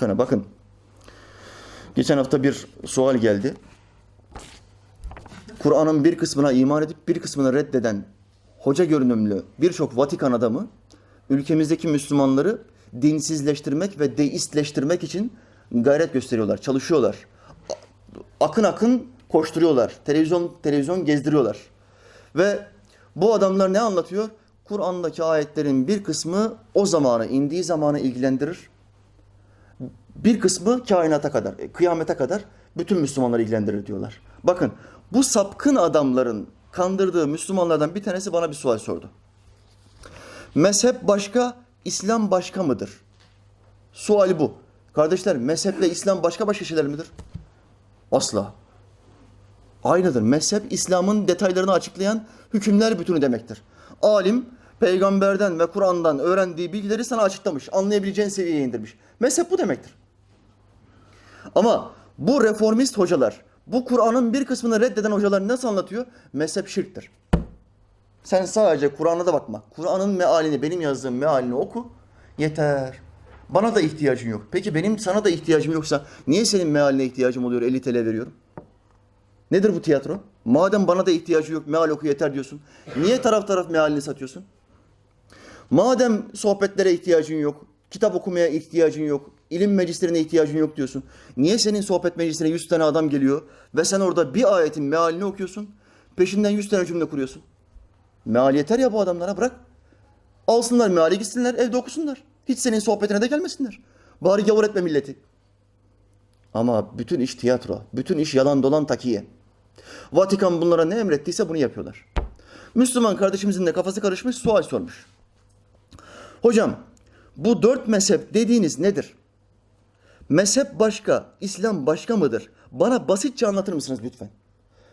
Çok. Bakın. Geçen hafta bir sual geldi. Kur'an'ın bir kısmına iman edip bir kısmını reddeden hoca görünümlü birçok Vatikan adamı ülkemizdeki Müslümanları dinsizleştirmek ve deistleştirmek için gayret gösteriyorlar, çalışıyorlar. Akın akın koşturuyorlar. Televizyon televizyon gezdiriyorlar. Ve bu adamlar ne anlatıyor? Kur'an'daki ayetlerin bir kısmı o zamanı, indiği zamanı ilgilendirir. Bir kısmı kainata kadar, e, kıyamete kadar bütün Müslümanları ilgilendirir diyorlar. Bakın bu sapkın adamların kandırdığı Müslümanlardan bir tanesi bana bir sual sordu. Mezhep başka, İslam başka mıdır? Suali bu. Kardeşler mezheple İslam başka başka şeyler midir? Asla. Aynıdır. Mezhep İslam'ın detaylarını açıklayan hükümler bütünü demektir. Alim peygamberden ve Kur'an'dan öğrendiği bilgileri sana açıklamış, anlayabileceğin seviyeye indirmiş. Mezhep bu demektir. Ama bu reformist hocalar, bu Kur'an'ın bir kısmını reddeden hocalar nasıl anlatıyor? Mezhep şirktir. Sen sadece Kur'an'a da bakma. Kur'an'ın mealini, benim yazdığım mealini oku. Yeter. Bana da ihtiyacın yok. Peki benim sana da ihtiyacım yoksa niye senin mealine ihtiyacım oluyor 50 TL veriyorum? Nedir bu tiyatro? Madem bana da ihtiyacı yok, meal oku yeter diyorsun. Niye taraf taraf mealini satıyorsun? Madem sohbetlere ihtiyacın yok, kitap okumaya ihtiyacın yok, ilim meclislerine ihtiyacın yok diyorsun. Niye senin sohbet meclisine 100 tane adam geliyor ve sen orada bir ayetin mealini okuyorsun, peşinden 100 tane cümle kuruyorsun? Meal yeter ya bu adamlara bırak. Alsınlar meali gitsinler, evde okusunlar. Hiç senin sohbetine de gelmesinler. Bari gavur etme milleti. Ama bütün iş tiyatro, bütün iş yalan dolan takiye. Vatikan bunlara ne emrettiyse bunu yapıyorlar. Müslüman kardeşimizin de kafası karışmış sual sormuş. Hocam bu dört mezhep dediğiniz nedir? Mezhep başka, İslam başka mıdır? Bana basitçe anlatır mısınız lütfen?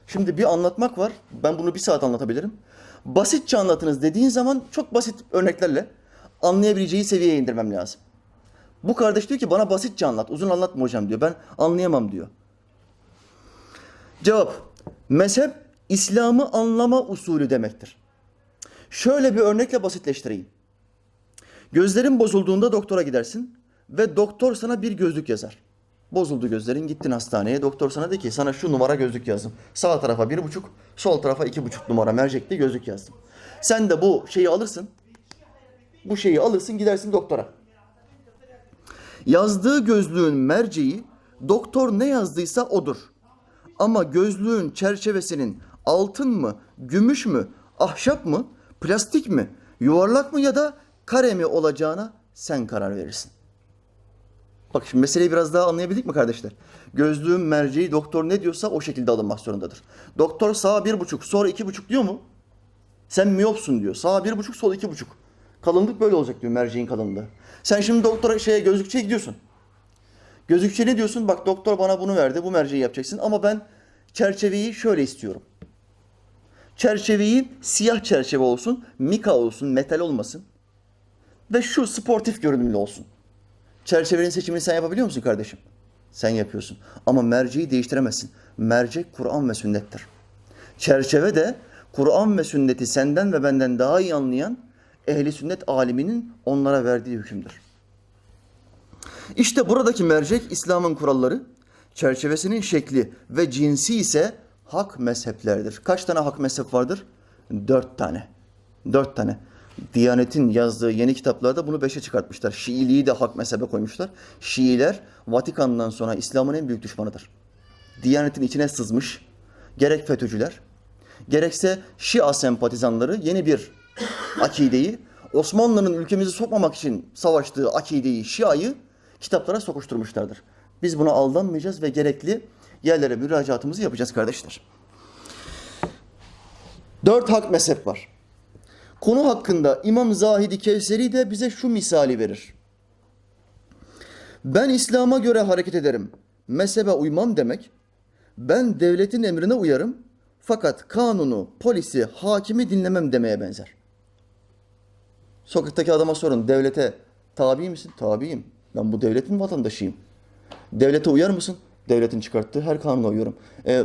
Şimdi bir anlatmak var. Ben bunu bir saat anlatabilirim. Basitçe anlatınız dediğin zaman çok basit örneklerle anlayabileceği seviyeye indirmem lazım. Bu kardeş diyor ki bana basitçe anlat. Uzun anlatma hocam diyor. Ben anlayamam diyor. Cevap. Mezhep İslam'ı anlama usulü demektir. Şöyle bir örnekle basitleştireyim. Gözlerin bozulduğunda doktora gidersin ve doktor sana bir gözlük yazar. Bozuldu gözlerin gittin hastaneye doktor sana dedi ki sana şu numara gözlük yazdım. Sağ tarafa bir buçuk sol tarafa iki buçuk numara mercekli gözlük yazdım. Sen de bu şeyi alırsın. Bu şeyi alırsın gidersin doktora. Yazdığı gözlüğün merceği doktor ne yazdıysa odur. Ama gözlüğün çerçevesinin altın mı, gümüş mü, ahşap mı, plastik mi, yuvarlak mı ya da kare mi olacağına sen karar verirsin. Bak şimdi meseleyi biraz daha anlayabildik mi kardeşler? Gözlüğün merceği doktor ne diyorsa o şekilde alınmak zorundadır. Doktor sağa bir buçuk, sonra iki buçuk diyor mu? Sen miyopsun diyor. Sağa bir buçuk, sol iki buçuk. Kalınlık böyle olacak diyor merceğin kalınlığı. Sen şimdi doktora şeye gözlükçüye gidiyorsun. Gözlükçe ne diyorsun? Bak doktor bana bunu verdi. Bu merceği yapacaksın. Ama ben çerçeveyi şöyle istiyorum. Çerçeveyi siyah çerçeve olsun, mika olsun, metal olmasın. Ve şu sportif görünümlü olsun. Çerçevenin seçimini sen yapabiliyor musun kardeşim? Sen yapıyorsun. Ama merceği değiştiremezsin. Mercek Kur'an ve sünnettir. Çerçeve de Kur'an ve sünneti senden ve benden daha iyi anlayan ehli sünnet aliminin onlara verdiği hükümdür. İşte buradaki mercek İslam'ın kuralları, çerçevesinin şekli ve cinsi ise hak mezheplerdir. Kaç tane hak mezhep vardır? Dört tane. Dört tane. Diyanet'in yazdığı yeni kitaplarda bunu beşe çıkartmışlar. Şiiliği de hak mezhebe koymuşlar. Şiiler Vatikan'dan sonra İslam'ın en büyük düşmanıdır. Diyanet'in içine sızmış gerek FETÖ'cüler gerekse Şia sempatizanları yeni bir akideyi Osmanlı'nın ülkemizi sokmamak için savaştığı akideyi, Şia'yı kitaplara sokuşturmuşlardır. Biz buna aldanmayacağız ve gerekli yerlere müracaatımızı yapacağız kardeşler. Dört hak mezhep var. Konu hakkında İmam Zahidi Kevseri de bize şu misali verir. Ben İslam'a göre hareket ederim. Mezhebe uymam demek, ben devletin emrine uyarım fakat kanunu, polisi, hakimi dinlemem demeye benzer. Sokaktaki adama sorun, devlete tabi misin? Tabiyim. Ben bu devletin vatandaşıyım. Devlete uyar mısın? Devletin çıkarttığı her kanuna uyuyorum. E,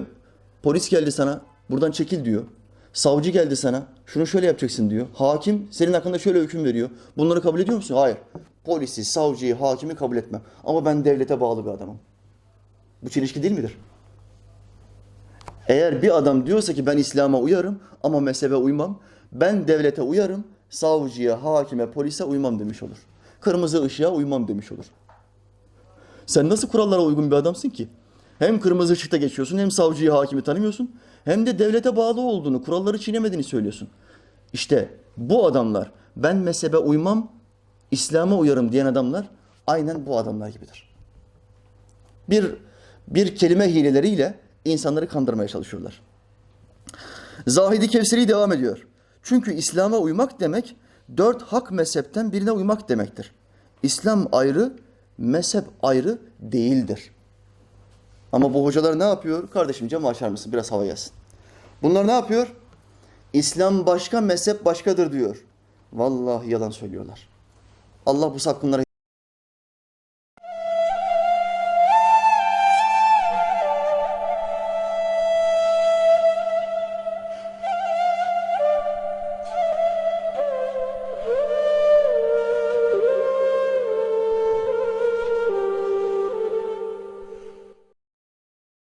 polis geldi sana, buradan çekil diyor. Savcı geldi sana, şunu şöyle yapacaksın diyor. Hakim senin hakkında şöyle hüküm veriyor. Bunları kabul ediyor musun? Hayır. polisi, savcıyı, hakimi kabul etmem. Ama ben devlete bağlı bir adamım. Bu çelişki değil midir? Eğer bir adam diyorsa ki ben İslam'a uyarım ama mezhebe uymam, ben devlete uyarım, savcıya, hakime, polise uymam demiş olur. Kırmızı ışığa uymam demiş olur. Sen nasıl kurallara uygun bir adamsın ki? Hem kırmızı ışıkta geçiyorsun, hem savcıyı, hakimi tanımıyorsun, hem de devlete bağlı olduğunu, kuralları çiğnemediğini söylüyorsun. İşte bu adamlar, ben mezhebe uymam, İslam'a uyarım diyen adamlar aynen bu adamlar gibidir. Bir bir kelime hileleriyle insanları kandırmaya çalışıyorlar. Zahidi Kevseri devam ediyor. Çünkü İslam'a uymak demek dört hak mezhepten birine uymak demektir. İslam ayrı, mezhep ayrı değildir. Ama bu hocalar ne yapıyor? Kardeşim camı açar mısın? Biraz hava gelsin. Bunlar ne yapıyor? İslam başka, mezhep başkadır diyor. Vallahi yalan söylüyorlar. Allah bu sapkınlara